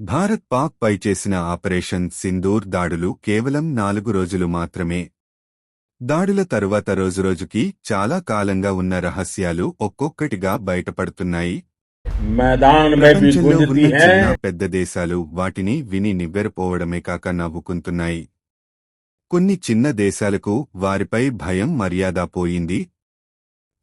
భారత్ పాక్ పై చేసిన ఆపరేషన్ సింధూర్ దాడులు కేవలం నాలుగు రోజులు మాత్రమే. దాడుల తరువాత రోజురోజుకి చాలా కాలంగా ఉన్న రహస్యాలు ఒక్కొక్కటిగా బయటపడుతున్నాయి. పెద్ద దేశాలు వాటిని విని నివ్వెరపోవడమే కాక నవ్వుకుంటున్నాయి. కొన్ని చిన్న దేశాలకు వారిపై భయం మర్యాద పోయింది.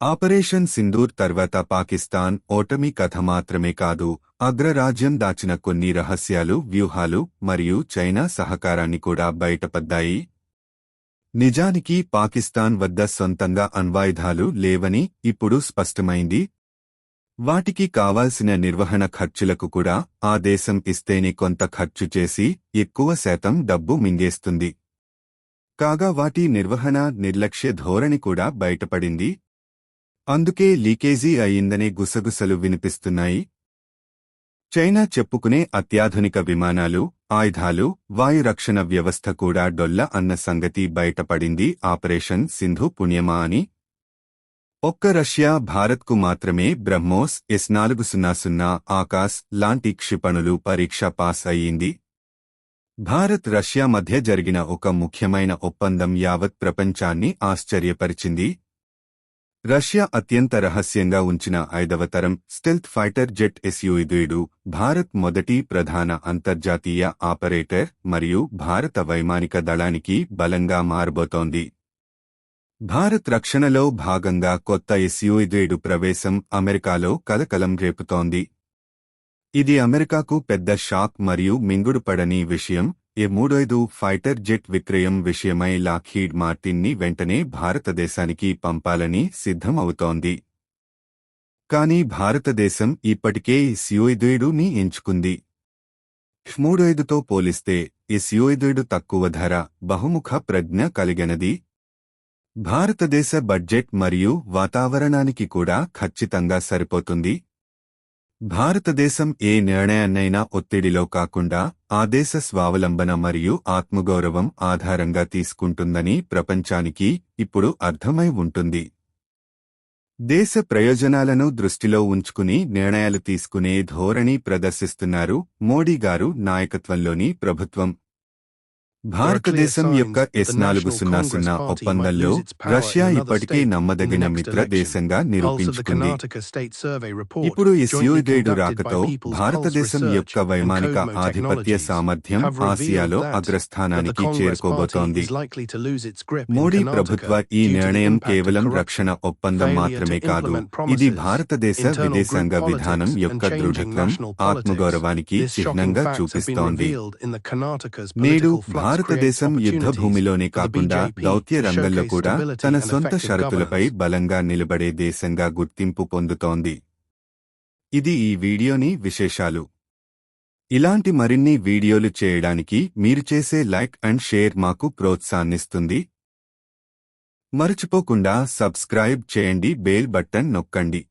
ఆపరేషన్ సింధూర్ తర్వాత పాకిస్తాన్ ఓటమి కథ మాత్రమే కాదు అగ్రరాజ్యం దాచిన కొన్ని రహస్యాలు వ్యూహాలు మరియు చైనా సహకారాన్ని కూడా బయటపడ్డాయి. నిజానికి పాకిస్తాన్ వద్ద సొంతంగా అణ్వాయుధాలు లేవని ఇప్పుడు స్పష్టమైంది. వాటికి కావాల్సిన నిర్వహణ ఖర్చులకు కూడా ఆ దేశం ఇస్తేనే కొంత ఖర్చు చేసి ఎక్కువ శాతం డబ్బు మింగేస్తుంది. కాగా వాటి నిర్వహణ నిర్లక్ష్య ధోరణి కూడా బయటపడింది. అందుకే లీకేజీ అయిందనే గుసగుసలు వినిపిస్తున్నాయి. చైనా చెప్పుకునే అత్యాధునిక విమానాలు ఆయుధాలు వాయురక్షణ వ్యవస్థ కూడా డొల్ల అన్న సంగతి బయటపడింది ఆపరేషన్ సింధు పుణ్యమా అని. ఒక్క రష్యా భారత్కు మాత్రమే బ్రహ్మోస్ ఎస్ నాలుగు సున్నా సున్నా ఆకాశ్ లాంటి క్షిపణులు పరీక్ష పాస్ అయ్యింది. భారత్ రష్యా మధ్య జరిగిన ఒక ముఖ్యమైన ఒప్పందం యావత్ ప్రపంచాన్ని ఆశ్చర్యపరిచింది. రష్యా అత్యంత రహస్యంగా ఉంచిన ఐదవ తరం స్టెల్త్ ఫైటర్ జెట్ ఎస్యూయిదుయుడు భారత్ మొదటి ప్రధాన అంతర్జాతీయ ఆపరేటర్ మరియు భారత వైమానిక దళానికి బలంగా మారబోతోంది. భారత్ రక్షణలో భాగంగా కొత్త ఎస్యూయిదేడు ప్రవేశం అమెరికాలో కలకలం రేపుతోంది. ఇది అమెరికాకు పెద్ద షాక్ మరియు మింగుడుపడని విషయం ఏ మూడైదు ఫైటర్ జెట్ విక్రయం విషయమై లాక్హీడ్ మార్టిన్ని వెంటనే భారతదేశానికి పంపాలని సిద్ధమవుతోంది. కానీ భారతదేశం ఇప్పటికే ఎస్యూయిదేడుని ఎంచుకుంది. మూడైదుతో పోలిస్తే ఎస్యూయిదేడు తక్కువ ధర బహుముఖ ప్రజ్ఞ కలిగినది. భారతదేశ బడ్జెట్ మరియు వాతావరణానికి కూడా ఖచ్చితంగా సరిపోతుంది. భారతదేశం ఏ నిర్ణయాన్నైనా ఒత్తిడిలో కాకుండా ఆ దేశ స్వావలంబన మరియు ఆత్మగౌరవం ఆధారంగా తీసుకుంటుందని ప్రపంచానికి ఇప్పుడు అర్థమై ఉంటుంది. దేశ ప్రయోజనాలను దృష్టిలో ఉంచుకుని నిర్ణయాలు తీసుకునే ధోరణి ప్రదర్శిస్తున్నారు మోడీ గారు నాయకత్వంలోని ప్రభుత్వం. భారతదేశం యొక్క ఎస్ నాలుగు సున్నా సున్నా ఒప్పందంలో రష్యా ఇప్పటికే నమ్మదగిన మిత్ర దేశంగా నిరూపించుకుంది. ఇప్పుడు ఎస్యూదేడు రాకతో భారతదేశం యొక్క వైమానిక ఆధిపత్య సామర్థ్యం ఆసియాలో అగ్రస్థానానికి చేరుకోబోతోంది. మోడీ ప్రభుత్వ ఈ నిర్ణయం కేవలం రక్షణ ఒప్పందం మాత్రమే కాదు. ఇది భారతదేశ విదేశాంగ విధానం యొక్క దృఢత్వం ఆత్మగౌరవానికి చిహ్నంగా చూపిస్తోంది. నేడు భారతదేశం యుద్ధ భూమిలోనే కాకుండా దౌత్య రంగంలో కూడా తన సొంత షరతులపై బలంగా నిలబడే దేశంగా గుర్తింపు పొందుతోంది. ఇది ఈ వీడియోని విశేషాలు. ఇలాంటి మరిన్ని వీడియోలు చేయడానికి మీరు చేసే లైక్ అండ్ షేర్ మాకు ప్రోత్సాహనిస్తుంది మరచిపోకుండా సబ్స్క్రైబ్ చేయండి బేల్ బటన్ నొక్కండి.